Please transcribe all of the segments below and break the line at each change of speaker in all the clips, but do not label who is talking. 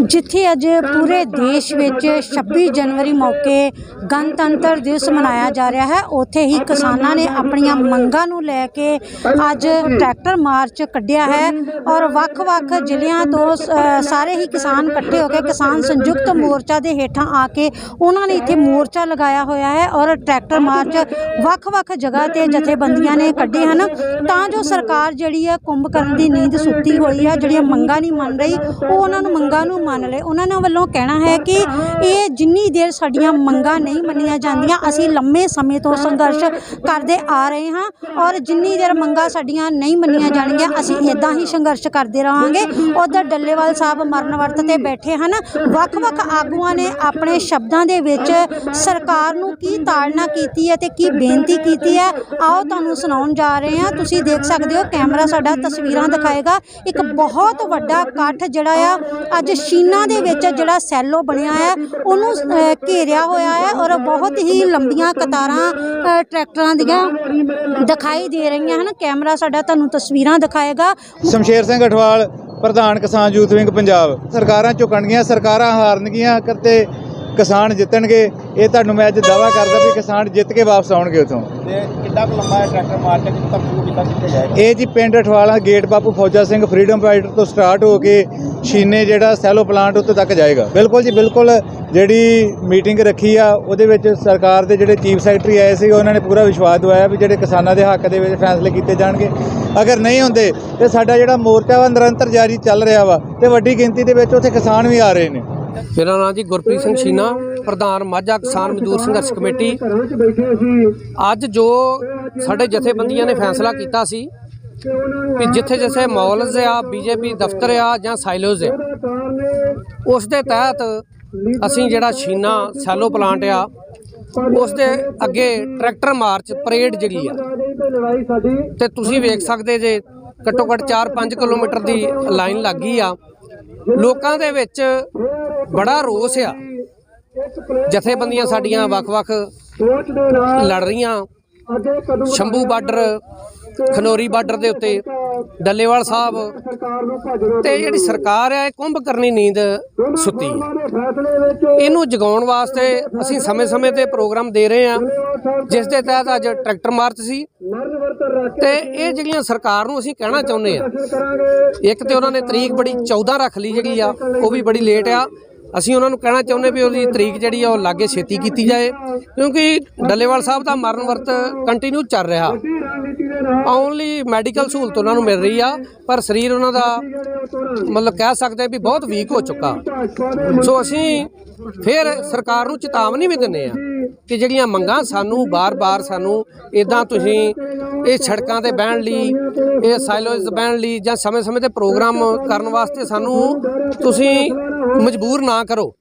ਜਿੱਥੇ ਅੱਜ ਪੂਰੇ ਦੇਸ਼ ਵਿੱਚ 26 ਜਨਵਰੀ ਮੌਕੇ ਗਣਤੰਤਰ ਦਿਵਸ ਮਨਾਇਆ ਜਾ ਰਿਹਾ ਹੈ, ਉੱਥੇ ਹੀ ਕਿਸਾਨਾਂ ਨੇ ਆਪਣੀਆਂ ਮੰਗਾਂ ਨੂੰ ਲੈ ਕੇ ਅੱਜ ਟਰੈਕਟਰ ਮਾਰਚ ਕੱਢਿਆ ਹੈ ਔਰ ਵੱਖ-ਵੱਖ ਜ਼ਿਲ੍ਹਿਆਂ ਤੋਂ ਸਾਰੇ ਹੀ ਕਿਸਾਨ ਇਕੱਠੇ ਹੋ ਕੇ ਕਿਸਾਨ ਸੰਯੁਕਤ ਮੋਰਚਾ ਦੇ ਹੇਠਾਂ ਆ ਕੇ ਉਹਨਾਂ ਨੇ ਇੱਥੇ ਮੋਰਚਾ ਲਗਾਇਆ ਹੋਇਆ ਹੈ ਔਰ ਟਰੈਕਟਰ ਮਾਰਚ ਵੱਖ-ਵੱਖ ਜਗ੍ਹਾ ਤੇ ਜਥੇਬੰਦੀਆਂ ਨੇ ਕੱਢੇ ਹਨ। ਤਾਂ ਜੋ ਸਰਕਾਰ ਜਿਹੜੀ ਹੈ ਕੁੰਭ ਕਰਨ ਦੀ ਨੀਂਦ ਸੁੱਤੀ ਹੋਈ ਹੈ, ਜਿਹੜੀਆਂ ਮੰਗਾਂ ਨਹੀਂ ਮੰਨ ਰਹੀ, ਉਹ ਉਹਨਾਂ ਨੂੰ ਮੰਗਾਂ ਨੂੰ ਮੰਨ ਲਏ, ਉਹਨਾਂ ਨੇ ਵੱਲੋਂ ਕਹਿਣਾ ਹੈ ਕਿ ਇਹ ਜਿੰਨੀ ਦੇਰ ਸਾਡੀਆਂ ਮੰਗਾਂ ਨਹੀਂ ਮੰਨੀਆਂ ਜਾਂਦੀਆਂ, ਅਸੀਂ ਲੰਮੇ ਸਮੇਂ ਤੋਂ ਸੰਘਰਸ਼ ਕਰਦੇ ਆ ਰਹੇ ਹਾਂ ਔਰ ਜਿੰਨੀ ਦੇਰ ਮੰਗਾਂ ਸਾਡੀਆਂ ਨਹੀਂ ਮੰਨੀਆਂ ਜਾਣਗੀਆਂ, ਅਸੀਂ ਇਦਾਂ ਹੀ ਸੰਘਰਸ਼ ਕਰਦੇ ਰਹਾਂਗੇ। ਉਧਰ ਡੱਲੇਵਾਲ ਸਾਹਿਬ ਮਰਨ ਵਰਤ ਤੇ ਬੈਠੇ ਹਨ। ਵੱਖ-ਵੱਖ ਆਗੂਆਂ ਨੇ ਆਪਣੇ ਸ਼ਬਦਾਂ ਦੇ ਵਿੱਚ ਸਰਕਾਰ ਨੂੰ ਕੀ ਤਾੜਨਾ ਕੀਤੀ ਹੈ ਤੇ ਕੀ ਬੇਨਤੀ ਕੀਤੀ ਹੈ, ਆਓ ਤੁਹਾਨੂੰ ਸੁਣਾਉਣ ਜਾ ਰਹੇ ਹਾਂ। ਤੁਸੀਂ ਦੇਖ ਸਕਦੇ ਹੋ, ਕੈਮਰਾ ਸਾਡਾ ਤਸਵੀਰਾਂ ਦਿਖਾਏਗਾ। ਇੱਕ ਬਹੁਤ ਵੱਡਾ ਇਕੱਠ ਜਿਹੜਾ ਆ, ਅੱਜ ਸ਼ੀਨਾ ਦੇ ਵਿੱਚ ਜਿਹੜਾ ਸੈਲੋ ਬਣਿਆ ਹੈ ਉਹਨੂੰ ਘੇਰਿਆ ਹੋਇਆ ਹੈ ਔਰ ਬਹੁਤ ਹੀ ਲੰਬੀਆਂ ਕਤਾਰਾਂ ਟਰੈਕਟਰਾਂ ਦੀਆਂ ਦਿਖਾਈ ਦੇ ਰਹੀਆਂ ਹਨ। ਕੈਮਰਾ ਸਾਡਾ ਤੁਹਾਨੂੰ ਤਸਵੀਰਾਂ ਦਿਖਾਏਗਾ।
ਸ਼ਮਸ਼ੇਰ ਸਿੰਘ ਅਠਵਾਲ ਪ੍ਰਧਾਨ ਕਿਸਾਨ ਯੂਥ ਵਿੰਗ ਪੰਜਾਬ। ਸਰਕਾਰਾਂ ਝੁਕਣਗੀਆਂ ਸਰਕਾਰਾਂ ਹਾਰਨਗੀਆਂ ਕਰਤੇ ਕਿਸਾਨ ਜਿੱਤਣਗੇ ਇਹ ਤੁਹਾਨੂੰ ਮੈਂ ਅੱਜ ਦਾਵਾ ਕਰਦਾ ਵੀ ਕਿਸਾਨ ਜਿੱਤ ਕੇ ਵਾਪਸ ਆਉਣਗੇ ਉਥੋਂ।
ਤੇ ਕਿੰਨਾ ਕੁ ਲੰਮਾ ਹੈ ਟਰੈਕਟਰ ਮਾਰਚ ਕੀਤਾ ਕਿੱਥੇ ਜਾਏਗਾ?
ਇਹ ਜੀ ਪਿੰਡ ਅਠਵਾਲਾ ਗੇਟ ਬਾਪੂ ਫੌਜਾ ਸਿੰਘ ਫਰੀडम ਫਾਈਟਰ ਤੋਂ ਸਟਾਰਟ ਹੋ ਕੇ ਸ਼ੀਨੇ ਜਿਹੜਾ ਸੈਲੋ ਪਲਾਂਟ ਉੱਤੇ ਤੱਕ ਜਾਏਗਾ। ਬਿਲਕੁਲ ਜੀ, ਬਿਲਕੁਲ ਜਿਹੜੀ ਮੀਟਿੰਗ ਰੱਖੀ ਆ, ਉਹਦੇ ਵਿੱਚ ਸਰਕਾਰ ਦੇ ਜਿਹੜੇ ਚੀਫ ਸੈਕਟਰੀ ਆਏ ਸੀ, ਉਹਨਾਂ ਨੇ ਪੂਰਾ ਵਿਸ਼ਵਾਸ ਦਵਾਇਆ ਵੀ ਜਿਹੜੇ ਕਿਸਾਨਾਂ ਦੇ ਹੱਕ ਦੇ ਵਿੱਚ ਫੈਸਲੇ ਕੀਤੇ ਜਾਣਗੇ। ਅਗਰ ਨਹੀਂ ਹੁੰਦੇ, ਤੇ ਸਾਡਾ ਜਿਹੜਾ ਮੋਰਚਾ ਵਾ ਨਿਰੰਤਰ ਜਾਰੀ ਚੱਲ ਰਿਹਾ ਵਾ, ਤੇ ਵੱਡੀ ਗਿਣਤੀ ਦੇ ਵਿੱਚ ਉੱਥੇ ਕਿਸਾਨ ਵੀ ਆ ਰਹੇ ਨੇ।
ਮੇਰਾ ਨਾਮ ਜੀ ਗੁਰਪ੍ਰੀਤ ਸਿੰਘ ਸ਼ੀਨਾ ਪ੍ਰਧਾਨ ਮਾਝਾ ਕਿਸਾਨ ਮਜ਼ਦੂਰ ਸੰਘਰਸ਼ ਕਮੇਟੀ। ਅੱਜ ਜੋ ਸਾਡੇ ਜਥੇਬੰਦੀਆਂ ਨੇ ਫੈਸਲਾ ਕੀਤਾ ਸੀ ਕਿ ਜਿੱਥੇ ਜਿੱਥੇ ਮੌਲਜ਼ ਆ ਬੀਜੇਪੀ ਦਫ਼ਤਰ ਆ ਜਾਂ ਸਾਈਲੋਜ਼ ਆ। ਉਸ ਦੇ ਤਹਿਤ ਅਸੀਂ ਜਿਹੜਾ ਸ਼ੀਨਾ ਸੈਲੋ ਪਲਾਂਟ ਆ ਉਸ ਦੇ ਅੱਗੇ ਟਰੈਕਟਰ ਮਾਰਚ ਪਰੇਡ ਜਿਹੜੀ ਆ। ਤੇ ਤੁਸੀਂ ਵੇਖ ਸਕਦੇ ਜੇ ਘੱਟੋ ਘੱਟ 4-5 ਕਿਲੋਮੀਟਰ ਦੀ ਲਾਈਨ ਲੱਗੀ ਆ। ਲੋਕਾਂ ਦੇ ਵਿੱਚ ਬੜਾ ਰੋਸ ਆ। ਜਥੇਬੰਦੀਆਂ ਸਾਡੀਆਂ ਵੱਖ-ਵੱਖ ਲੜ ਰਹੀਆਂ। ਸ਼ੰਭੂ ਬਾਰਡਰ ਖਨੋਰੀ ਬਾਰਡਰ ਦੇ ਉੱਤੇ ਡੱਲੇਵਾਲ ਸਾਹਿਬ ਤੇ ਜਿਹੜੀ ਸਰਕਾਰ ਹੈ ਇਹ ਕੁੰਭ ਕਰਨੀ ਨੀਂਦ ਸੁੱਤੀ। ਇਹਨੂੰ ਜਗਾਉਣ ਵਾਸਤੇ ਅਸੀਂ ਸਮੇਂ-ਸਮੇਂ ਤੇ ਪ੍ਰੋਗਰਾਮ ਦੇ ਰਹੇ ਹਾਂ, ਜਿਸ ਦੇ ਤਹਿਤ ਅੱਜ ਟਰੈਕਟਰ ਮਾਰਚ ਸੀ ਤੇ ਇਹ ਜਿਹੜੀਆਂ ਸਰਕਾਰ ਨੂੰ ਅਸੀਂ ਕਹਿਣਾ ਚਾਹੁੰਦੇ ਆ ਇੱਕ ਤੇ ਉਹਨਾਂ ਨੇ ਤਰੀਕ ਬੜੀ 14 ਰੱਖ ਲਈ ਜਿਹੜੀ ਆ, ਉਹ ਵੀ ਬੜੀ ਲੇਟ ਆ। ਅਸੀਂ ਉਹਨਾਂ ਨੂੰ ਕਹਿਣਾ ਚਾਹੁੰਦੇ ਵੀ ਉਹਦੀ ਤਰੀਕ ਜਿਹੜੀ ਆ, ਉਹ ਲਾਗੇ ਛੇਤੀ ਕੀਤੀ ਜਾਏ, ਕਿਉਂਕਿ ਡੱਲੇਵਾਲ ਸਾਹਿਬ ਦਾ ਮਰਨ ਵਰਤ ਕੰਟੀਨਿਊ ਚੱਲ ਰਿਹਾ। ਓਨਲੀ ਮੈਡੀਕਲ ਸਹੂਲਤ ਉਹਨਾਂ ਨੂੰ ਮਿਲ ਰਹੀ ਆ, ਪਰ ਸਰੀਰ ਉਹਨਾਂ ਦਾ ਮਤਲਬ ਕਹਿ ਸਕਦੇ ਆ ਵੀ ਬਹੁਤ ਵੀਕ ਹੋ ਚੁੱਕਾ। ਸੋ ਅਸੀਂ ਫਿਰ ਸਰਕਾਰ ਨੂੰ ਚੇਤਾਵਨੀ ਵੀ ਦਿੰਦੇ ਆ ਕਿ ਜਿਹੜੀਆਂ ਮੰਗਾਂ ਸਾਨੂੰ ਬਾਰ-ਬਾਰ ਸਾਨੂੰ ਇਦਾਂ ਤੁਸੀਂ ਇਹ ਸੜਕਾਂ ਤੇ ਬਹਿਣ ਲਈ, ਇਹ ਸਾਈਲੋਜ਼ ਬਹਿਣ ਲਈ ਜਾਂ ਸਮੇਂ-ਸਮੇਂ ਤੇ ਪ੍ਰੋਗਰਾਮ ਕਰਨ ਵਾਸਤੇ ਸਾਨੂੰ ਤੁਸੀਂ ਮਜਬੂਰ ਨਾ ਕਰੋ।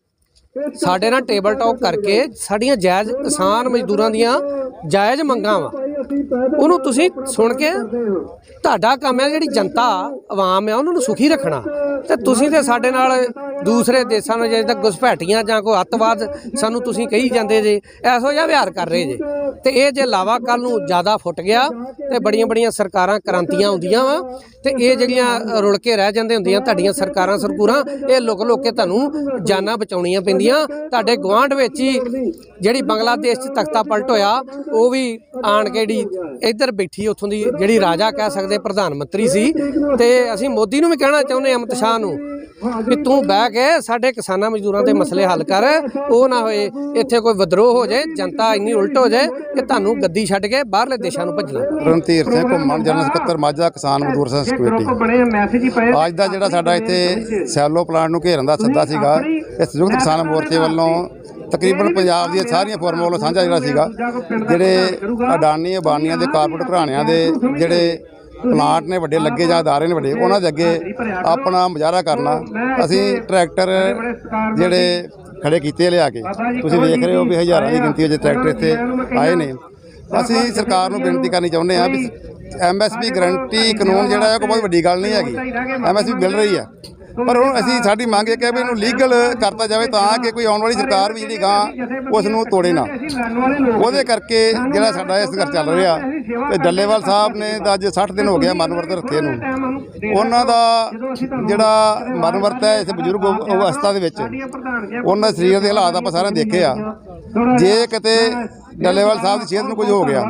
ਸਾਡੇ ਨਾਲ ਟੇਬਲ ਟਾਕ ਕਰਕੇ ਸਾਡੀਆਂ ਜਾਇਜ਼ ਕਿਸਾਨ ਮਜ਼ਦੂਰਾਂ ਦੀਆਂ ਜਾਇਜ਼ ਮੰਗਾਂ ਵਾ। ਉਹਨੂੰ ਤੁਸੀਂ ਸੁਣ ਕੇ ਤੁਹਾਡਾ ਕੰਮ ਹੈ ਜਿਹੜੀ ਜਨਤਾ ਆਵਾਮ ਹੈ, ਉਹਨਾਂ ਨੂੰ ਸੁਖੀ ਰੱਖਣਾ। ਤੇ ਤੁਸੀਂ ਤੇ ਸਾਡੇ ਨਾਲ ਦੂਸਰੇ ਦੇਸ਼ਾਂ ਨੂੰ ਜਿਵੇਂ ਤੱਕ ਘੁਸਪੈਠੀਆਂ ਜਾਂ ਕੋਈ ਅੱਤਵਾਦ ਸਾਨੂੰ ਤੁਸੀਂ ਕਹੀ ਜਾਂਦੇ ਜੇ, ਐਸੋ ਜਿਹਾ ਵਿਹਾਰ ਕਰ ਰਹੇ ਜੇ। ਤੇ ਇਹ ਜੇ ਲਾਵਾ ਕੱਲ ਨੂੰ ਜ਼ਿਆਦਾ ਫੁੱਟ ਗਿਆ ਤੇ ਬੜੀਆਂ ਬੜੀਆਂ ਸਰਕਾਰਾਂ ਕ੍ਰਾਂਤੀਆਂ ਹੁੰਦੀਆਂ ਵਾ, ਤੇ ਇਹ ਜਿਹੜੀਆਂ ਰੁਲ ਕੇ ਰਹਿ ਜਾਂਦੇ ਹੁੰਦੀਆਂ ਤੁਹਾਡੀਆਂ ਸਰਕਾਰਾਂ ਸਰਕੂਰਾਂ, ਇਹ ਲੁਕ ਲੁਕ ਕੇ ਤੁਹਾਨੂੰ ਜਾਨਾਂ ਬਚਾਉਣੀਆਂ ਪੈਂਦੀਆਂ। ਤੁਹਾਡੇ ਗਵਾਂਢ ਵਿੱਚ ਹੀ ਜਿਹੜੀ ਬੰਗਲਾਦੇਸ਼ 'ਚ ਤਖਤਾ ਪਲਟ ਹੋਇਆ, ਉਹ ਵੀ ਆਣ ਕੇ ਜਿਹੜੀ ਇੱਧਰ ਬੈਠੀ ਉੱਥੋਂ ਦੀ ਜਿਹੜੀ ਰਾਜਾ ਕਹਿ ਸਕਦੇ ਪ੍ਰਧਾਨ ਮੰਤਰੀ ਸੀ। ਤੇ ਅਸੀਂ ਮੋਦੀ ਨੂੰ ਵੀ ਕਹਿਣਾ ਚਾਹੁੰਦੇ ਅਮਿਤ ਸ਼ਾਹ ਨੂੰ ਕਿ ਤੂੰ ਬਹਿ ਕੇ ਸਾਡੇ ਕਿਸਾਨਾਂ ਮਜ਼ਦੂਰਾਂ ਦੇ ਮਸਲੇ ਹੱਲ ਕਰ ਉਹ ਨਾ ਹੋਏ ਇੱਥੇ ਕੋਈ ਵਿਦਰੋਹ ਹੋ ਜਾਏ ਜਨਤਾ ਇੰਨੀ ਉਲਟ ਹੋ ਜਾਏ ਕਿ ਤੁਹਾਨੂੰ ਗੱਦੀ ਛੱਡ ਕੇ ਬਾਹਰਲੇ ਦੇਸ਼ਾਂ ਨੂੰ ਭੱਜਣਾ।
ਰਣਧੀਰ ਸਿੰਘ ਘੁੰਮਣ ਜਨਰਲ ਸਕੱਤਰ ਮਾਝਾ ਕਿਸਾਨ ਮਜ਼ਦੂਰ ਸੰਘਰਸ਼ ਕਮੇਟੀ ਅੱਜ ਦਾ ਜਿਹੜਾ ਸਾਡਾ ਇੱਥੇ ਸੈਲੋ ਪਲਾਂਟ ਨੂੰ ਘੇਰਨ ਦਾ ਸੱਦਾ ਸੀਗਾ ਇਹ ਸੰਯੁਕਤ ਕਿਸਾਨ ਮੋਰਚੇ ਵੱਲੋਂ ਤਕਰੀਬਨ ਪੰਜਾਬ ਦੀਆਂ ਸਾਰੀਆਂ ਫੋਰਮਾਂ ਵੱਲੋਂ ਸਾਂਝਾ ਜਿਹੜਾ ਸੀਗਾ ਜਿਹੜੇ ਅਡਾਨੀ ਅਬਾਨੀਆਂ ਦੇ ਕਾਰਪੋਰੇਟ ਘਰਾਣਿਆਂ ਦੇ ਜਿਹੜੇ ਪਲਾਂਟ ਨੇ ਵੱਡੇ, ਲੱਗੇ ਜਾਂ ਅਦਾਰੇ ਨੇ ਵੱਡੇ, ਉਹਨਾਂ ਦੇ ਅੱਗੇ ਆਪਣਾ ਮੁਜ਼ਾਹਰਾ ਕਰਨਾ। ਅਸੀਂ ਟਰੈਕਟਰ ਜਿਹੜੇ ਖੜੇ ਕੀਤੇ ਲਿਆ ਕੇ, ਤੁਸੀਂ ਵੇਖ ਰਹੇ ਹੋ ਵੀ ਹਜ਼ਾਰਾਂ ਦੀ ਗਿਣਤੀ ਵਿੱਚ ਟਰੈਕਟਰ ਇੱਥੇ ਆਏ ਨੇ। ਅਸੀਂ ਸਰਕਾਰ ਨੂੰ ਬੇਨਤੀ ਕਰਨੀ ਚਾਹੁੰਦੇ ਹਾਂ ਵੀ ਐਮਐਸਪੀ ਗਰੰਟੀ ਕਾਨੂੰਨ ਜਿਹੜਾ ਹੈ ਕੋਈ ਬਹੁਤ ਵੱਡੀ ਗੱਲ ਨਹੀਂ ਹੈਗੀ। ਐਮਐਸਪੀ ਮਿਲ ਰਹੀ ਹੈ। ਪਰ ਹੁਣ ਅਸੀਂ ਸਾਡੀ ਮੰਗ ਇਹ ਹੈ ਵੀ ਇਹਨੂੰ ਲੀਗਲ ਕਰਤਾ ਜਾਵੇ ਤਾਂ ਕਿ ਕੋਈ ਆਉਣ ਵਾਲੀ ਸਰਕਾਰ ਵੀ ਜਿਹੜੀ ਗਾਂ, ਉਸ ਨੂੰ ਤੋੜੇ ਨਾ। ਉਹਦੇ ਕਰਕੇ ਜਿਹੜਾ ਸਾਡਾ ਇਹ ਸੰਘਰਸ਼ ਚੱਲ ਰਿਹਾ, ਤੇ ਡੱਲੇਵਾਲ ਸਾਹਿਬ ਨੇ ਤਾਂ ਅੱਜ 60 ਦਿਨ ਹੋ ਗਿਆ ਮਰਨ ਵਰਤ ਰੱਖੇ ਨੂੰ। ਉਹਨਾਂ ਦਾ ਜਿਹੜਾ ਮਰਨ ਵਰਤ ਹੈ ਇਸ ਬਜ਼ੁਰਗ ਅਵਸਥਾ ਦੇ ਵਿੱਚ, ਉਹਨਾਂ ਸਰੀਰ ਦੇ ਹਾਲਾਤ ਆਪਾਂ ਸਾਰਿਆਂ ਨੇ ਦੇਖੇ ਆ। ਜੇ ਕਿਤੇ ਡੱਲੇਵਾਲ ਸਾਹਿਬ ਦੀ ਸਿਹਤ ਨੂੰ ਕੁਝ ਹੋ ਗਿਆ,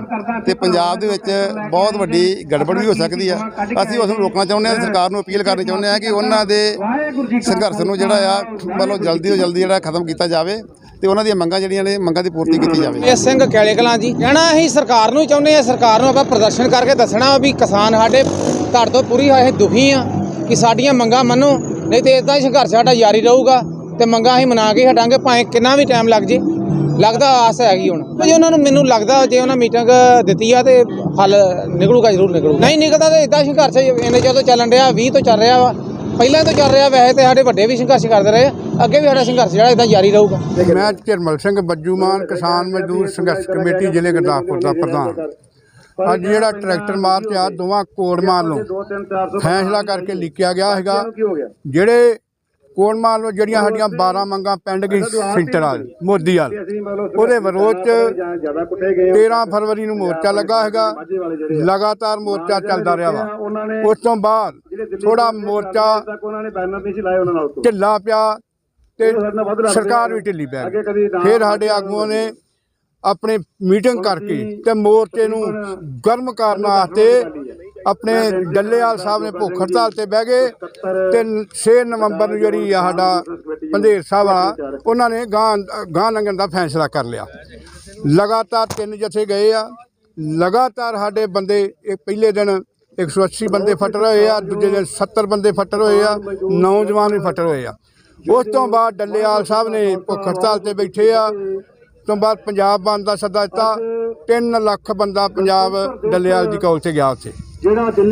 ਤੇ ਪੰਜਾਬ ਦੇ ਵਿੱਚ ਬਹੁਤ ਵੱਡੀ ਗੜਬੜ ਵੀ ਹੋ ਸਕਦੀ ਆ। ਅਸੀਂ ਉਸ ਨੂੰ ਰੋਕਣਾ ਚਾਹੁੰਦੇ ਹਾਂ ਸਰਕਾਰ ਨੂੰ ਅਪੀਲ ਕਰਨੀ ਚਾਹੁੰਦੇ ਹਾਂ ਕਿ ਉਹਨਾਂ ਦੇ ਸੰਘਰਸ਼ ਨੂੰ ਜਿਹੜਾ ਆ ਮਤਲਬ ਜਲਦੀ ਤੋਂ ਜਲਦੀ ਜਿਹੜਾ ਖਤਮ ਕੀਤਾ ਜਾਵੇ ਤੇ ਉਹਨਾਂ ਦੀਆਂ ਮੰਗਾਂ ਜਿਹੜੀਆਂ ਨੇ ਮੰਗਾਂ ਦੀ ਪੂਰਤੀ ਕੀਤੀ ਜਾਵੇ।
ਇਹ ਸਿੰਘ ਕੈਲੇ ਕਲਾਂ ਜੀ। ਕਹਿਣਾ ਅਸੀਂ ਸਰਕਾਰ ਨੂੰ ਹੀ ਚਾਹੁੰਦੇ ਆ ਸਰਕਾਰ ਨੂੰ ਆਪਾਂ ਪ੍ਰਦਰਸ਼ਨ ਕਰਕੇ ਦੱਸਣਾ ਵੀ ਕਿਸਾਨ ਸਾਡੇ ਤੁਹਾਡੇ ਤੋਂ ਪੂਰੀ ਅਸੀਂ ਦੁਖੀ ਆ ਕਿ ਸਾਡੀਆਂ ਮੰਗਾਂ ਮੰਨੋ ਨਹੀਂ ਤੇ ਇਦਾਂ ਹੀ ਸੰਘਰਸ਼ ਸਾਡਾ ਜਾਰੀ ਰਹੂਗਾ ਤੇ ਮੰਗਾਂ ਅਸੀਂ ਮਨਾ ਕੇ ਹਟਾਂਗੇ ਭਾਵੇਂ ਕਿੰਨਾ ਵੀ ਟਾਈਮ ਲੱਗ ਜੇ। ਲੱਗਦਾ ਆਸ ਹੈਗੀ ਹੁਣ। ਜੇ ਉਹਨਾਂ ਨੂੰ ਮੈਨੂੰ ਲੱਗਦਾ ਜੇ ਉਹਨਾਂ ਮੀਟਿੰਗ ਦਿੱਤੀ ਆ ਤੇ ਹੱਲ ਨਿਕਲੂਗਾ ਜ਼ਰੂਰ ਨਿਕਲੂਗਾ। ਨਹੀਂ ਨਿਕਲਦਾ ਤੇ ਇਦਾਂ ਸੰਘਰਸ਼ ਇਹਨੇ ਜਦੋਂ ਚੱਲਣ ਰਿਹਾ 20 ਤੋਂ ਚੱਲ ਰਿਹਾ ਵਾ। ਪਹਿਲਾਂ ਤੋਂ ਚੱਲ ਰਿਹਾ ਵੈਸੇ ਤੇ ਸਾਡੇ ਵੱਡੇ ਵੀ ਸੰਘਰਸ਼ ਕਰਦੇ ਰਹੇ ਆ। ਅੱਗੇ ਵੀ ਸਾਡਾ ਸੰਘਰਸ਼ ਜਿਹੜਾ ਇਦਾਂ ਜਾਰੀ ਰਹੂਗਾ
ਮੈਂ ਝਰਮਲ ਸਿੰਘ ਬੱਜੂਮਾਨ, ਕਿਸਾਨ ਮਜ਼ਦੂਰ ਸੰਘਰਸ਼ ਕਮੇਟੀ ਜ਼ਿਲ੍ਹੇ ਗੁਰਦਾਸਪੁਰ ਦਾ ਪ੍ਰਧਾਨ ਅੱਜ ਜਿਹੜਾ ਟਰੈਕਟਰ ਮਾਰਚ ਆ, ਦੋਵਾਂ ਕੋੜ ਮਾਰ ਨੂੰ ਫੈਸਲਾ ਕਰਕੇ ਲਿਖਿਆ ਗਿਆ ਹੈਗਾ, ਜਿਹੜੇ ਕੋੜਮਾਲ ਨੂੰ ਜਿਹੜੀਆਂ ਸਾਡੀਆਂ 12 ਮੰਗਾਂ ਪੈਂਡ ਗਈ ਸੈਂਟਰ ਵਾਲ ਮੋਦੀ ਵਾਲ। ਉਹਦੇ ਵਿਰੋਧ ਚ 13 ਫਰਵਰੀ ਨੂੰ ਮੋਰਚਾ ਲੱਗਾ ਹੈਗਾ। ਲਗਾਤਾਰ ਮੋਰਚਾ ਚੱਲਦਾ ਰਿਹਾ ਵਾ। ਉਸ ਤੋਂ ਬਾਅਦ ਥੋੜਾ ਮੋਰਚਾ ਢਿੱਲਾ ਪਿਆ ਤੇ ਸਰਕਾਰ ਵੀ ਢਿੱਲੀ ਪੈ ਗਈ। ਫਿਰ ਸਾਡੇ ਆਗੂਆਂ ਨੇ ਆਪਣੀ ਮੀਟਿੰਗ ਕਰਕੇ ਤੇ ਮੋਰਚੇ ਨੂੰ ਗਰਮ ਕਰਨ ਵਾਸਤੇ ਆਪਣੇ ਡੱਲੇਵਾਲ ਸਾਹਿਬ ਨੇ ਭੁੱਖ ਹੜਤਾਲ ਤੇ ਬਹਿ ਗਏ ਤੇ 6 ਨਵੰਬਰ ਨੂੰ ਜਿਹੜੀ ਆ ਸਾਡਾ ਪੰਧੇਰ ਸਾਹਿਬ ਆ, ਉਹਨਾਂ ਨੇ ਗਾਂ ਗਾਂ ਲੰਘਣ ਦਾ ਫੈਸਲਾ ਕਰ ਲਿਆ। ਲਗਾਤਾਰ ਤਿੰਨ ਜਥੇ ਗਏ ਆ। ਲਗਾਤਾਰ ਸਾਡੇ ਬੰਦੇ, ਇਹ ਪਹਿਲੇ ਦਿਨ 180 ਬੰਦੇ ਫੱਟਰ ਹੋਏ ਆ, ਦੂਜੇ ਦਿਨ 70 ਬੰਦੇ ਫੱਟਰ ਹੋਏ ਆ, ਨੌਜਵਾਨ ਵੀ ਫੱਟਰ ਹੋਏ ਆ। ਉਸ ਤੋਂ ਬਾਅਦ ਡੱਲੇਵਾਲ ਸਾਹਿਬ ਨੇ ਭੁੱਖ ਹੜਤਾਲ ਤੇ ਬੈਠੇ ਆ। ਤੋਂ ਬਾਅਦ ਪੰਜਾਬ ਬੰਦ ਦਾ ਸੱਦਾ ਦਿੱਤਾ। 3 ਲੱਖ ਬੰਦਾ ਪੰਜਾਬ ਡੱਲੇਵਾਲ ਦੀ ਕੌਲ ਤੇ ਗਿਆ ਉੱਥੇ।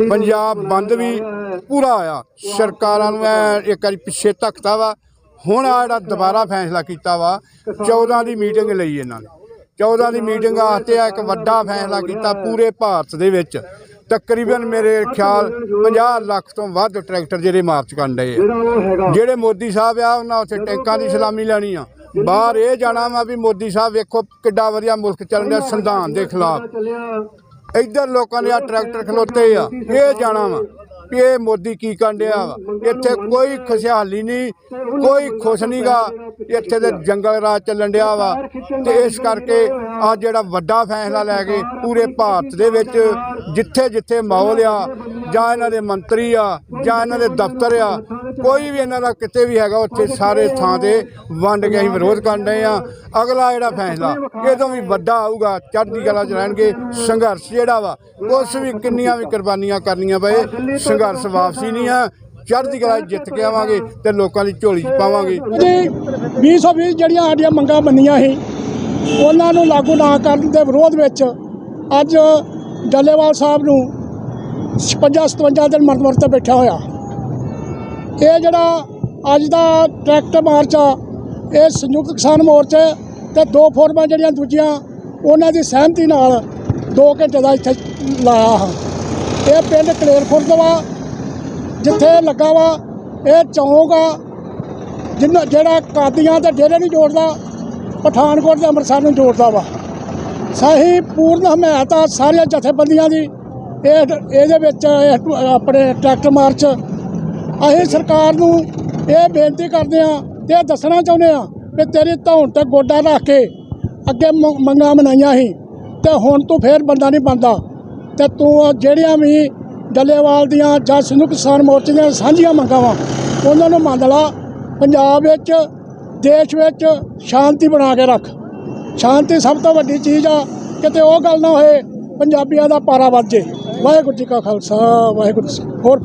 ਪੰਜਾਬ ਬੰਦ ਵੀ ਪੂਰਾ ਆਇਆ ਸਰਕਾਰਾਂ ਨੂੰ ਐ ਇੱਕ ਵਾਰੀ ਪਿੱਛੇ ਧੱਕਤਾ ਵਾ। ਹੁਣ ਆ ਜਿਹੜਾ ਦੁਬਾਰਾ ਫੈਸਲਾ ਕੀਤਾ ਵਾ 14 ਦੀ ਮੀਟਿੰਗ ਲਈ ਇਹਨਾਂ ਨੇ। 14 ਦੀ ਮੀਟਿੰਗ ਆਸਤੇ ਆ ਇੱਕ ਵੱਡਾ ਫੈਸਲਾ ਕੀਤਾ ਪੂਰੇ ਭਾਰਤ ਦੇ ਵਿੱਚ। ਤਕਰੀਬਨ ਮੇਰੇ ਖਿਆਲ 50 ਲੱਖ ਤੋਂ ਵੱਧ ਟਰੈਕਟਰ ਜਿਹੜੇ ਮਾਰਚ ਕਰਨ ਡਏ ਆ। ਜਿਹੜੇ ਮੋਦੀ ਸਾਹਿਬ ਆ ਉਹਨਾਂ ਉੱਥੇ ਟੈਂਕਾਂ ਦੀ ਸਲਾਮੀ ਲੈਣੀ ਆ। ਬਾਹਰ ਇਹ ਜਾਣਾ ਵਾ ਵੀ ਮੋਦੀ ਸਾਹਿਬ ਵੇਖੋ ਕਿੱਡਾ ਵਧੀਆ ਮੁਲਕ ਚੱਲਣ ਡਿਆ ਸੰਵਿਧਾਨ ਦੇ ਖਿਲਾਫ। ਇੱਧਰ ਲੋਕਾਂ ਨੇ ਆ ਟਰੈਕਟਰ ਖਲੋਤੇ ਆ, ਇਹ ਜਾਣਾ ਵਾ ਵੀ ਇਹ ਮੋਦੀ ਕੀ ਕਰਨ ਡਿਆ ਵਾ? ਇੱਥੇ ਕੋਈ ਖੁਸ਼ਹਾਲੀ ਨਹੀਂ, ਕੋਈ ਖੁਸ਼ ਨਹੀਂਗਾ ਇੱਥੇ ਦੇ ਜੰਗਲ ਰਾਜ ਚੱਲਣ ਡਿਆ ਵਾ। ਤੇ ਇਸ ਕਰਕੇ ਆ ਜਿਹੜਾ ਵੱਡਾ ਫੈਸਲਾ ਲੈ ਕੇ ਪੂਰੇ ਭਾਰਤ ਦੇ ਵਿੱਚ ਜਿੱਥੇ ਜਿੱਥੇ ਮਾਹੌਲ ਆ, ਜਾਂ ਇਹਨਾਂ ਦੇ ਮੰਤਰੀ ਆ, ਜਾਂ ਇਹਨਾਂ ਦੇ ਦਫ਼ਤਰ ਆ ਕੋਈ ਵੀ ਇਹਨਾਂ ਦਾ ਕਿਤੇ ਵੀ ਹੈਗਾ ਉੱਥੇ ਸਾਰੇ ਥਾਂ ਤੇ ਵੰਡ ਕੇ ਅਸੀਂ ਵਿਰੋਧ ਕਰਨ ਰਹੇ ਆ ਅਗਲਾ ਜਿਹੜਾ ਫੈਸਲਾ ਇਹ ਤੋਂ ਵੀ ਵੱਡਾ ਆਊਗਾ ਚੜ੍ਹਦੀ ਕਲਾ ਚ ਰਹਿਣਗੇ ਸੰਘਰਸ਼ ਜਿਹੜਾ ਵਾ ਉਸ ਵੀ ਕਿੰਨੀਆਂ ਵੀ ਕੁਰਬਾਨੀਆਂ ਕਰਨੀਆਂ ਪਏ ਸੰਘਰਸ਼ ਵਾਪਸੀ ਨਹੀਂ ਆ। ਚੜ੍ਹਦੀ ਕਲਾ 'ਚ ਜਿੱਤ ਕੇ ਆਵਾਂਗੇ ਤੇ ਲੋਕਾਂ ਦੀ ਝੋਲੀ 'ਚ ਪਾਵਾਂਗੇ।
ਜੀ 2020 ਜਿਹੜੀਆਂ ਸਾਡੀਆਂ ਮੰਗਾਂ ਮੰਨੀਆਂ ਸੀ ਉਹਨਾਂ ਨੂੰ ਲਾਗੂ ਨਾ ਕਰਨ ਦੇ ਵਿਰੋਧ ਵਿੱਚ ਅੱਜ ਡੱਲੇਵਾਲ ਸਾਹਿਬ ਨੂੰ 56 57 ਦਿਨ ਮਰਨ ਵਰਤੇ ਬੈਠਾ ਹੋਇਆ। ਇਹ ਜਿਹੜਾ ਅੱਜ ਦਾ ਟਰੈਕਟਰ ਮਾਰਚ ਆ, ਇਹ ਸੰਯੁਕਤ ਕਿਸਾਨ ਮੋਰਚੇ ਤੇ ਦੋ ਫੋਰਮਾਂ ਜਿਹੜੀਆਂ ਦੂਜੀਆਂ, ਉਹਨਾਂ ਦੀ ਸਹਿਮਤੀ ਨਾਲ 2 ਘੰਟੇ ਦਾ ਇੱਥੇ ਲਾਇਆ ਹਾਂ। ਇਹ ਪਿੰਡ ਕਲੇਰਖੁਰਦ ਵਾ ਜਿੱਥੇ ਲੱਗਾ ਵਾ, ਇਹ ਚੌਂਕ ਆ, ਜਿੰਨਾ ਜਿਹੜਾ ਕਾਦੀਆਂ ਤੇ ਡੇਰੇ ਨੂੰ ਜੋੜਦਾ, ਪਠਾਨਕੋਟ ਤੇ ਅੰਮ੍ਰਿਤਸਰ ਨੂੰ ਜੋੜਦਾ ਵਾ। ਸਹੀ ਪੂਰਨ ਹਮਾਇਤ ਆ ਸਾਰੀਆਂ ਜਥੇਬੰਦੀਆਂ ਦੀ, ਇਹ ਇਹਦੇ ਵਿੱਚ ਇਹ, ਆਪਣੇ ਟਰੈਕਟਰ ਮਾਰਚ ਅਸੀਂ ਸਰਕਾਰ ਨੂੰ ਇਹ ਬੇਨਤੀ ਕਰਦੇ ਆ ਤੇ ਇਹ ਦੱਸਣਾ ਚਾਹੁੰਦੇ ਆ ਕਿ ਤੇਰੀ ਧੌਣ ਤੇ ਗੋਡਾ ਰੱਖ ਕੇ ਅੱਗੇ ਮ- ਮੰਗਾਂ ਮਨਾਈਆਂ ਸੀ ਤੇ ਹੁਣ ਤੂੰ ਫੇਰ ਬੰਦਾ ਨਹੀਂ ਬਣਦਾ। ਤੇ ਤੂੰ ਜਿਹੜੀਆਂ ਵੀ ਡੱਲੇਵਾਲ ਦੀਆਂ ਜਾਂ ਸੰਯੁਕਤ ਕਿਸਾਨ ਮੋਰਚੇ ਦੀਆਂ ਸਾਂਝੀਆਂ ਮੰਗਾਂ ਵਾ, ਉਹਨਾਂ ਨੂੰ ਮੰਨ ਲਾ, ਪੰਜਾਬ ਵਿੱਚ, ਦੇਸ਼ ਵਿੱਚ ਸ਼ਾਂਤੀ ਬਣਾ ਕੇ ਰੱਖ। ਸ਼ਾਂਤੀ ਸਭ ਤੋਂ ਵੱਡੀ ਚੀਜ਼ ਆ, ਕਿਤੇ ਉਹ ਗੱਲ ਨਾ ਹੋਏ, ਪੰਜਾਬੀਆਂ ਦਾ ਪਾਰਾ ਵੱਜ ਜੇ। ਵਾਹਿਗੁਰੂ ਜੀ ਕਾ ਖਾਲਸਾ, ਵਾਹਿਗੁਰੂ ਜੀ ਹੋਰ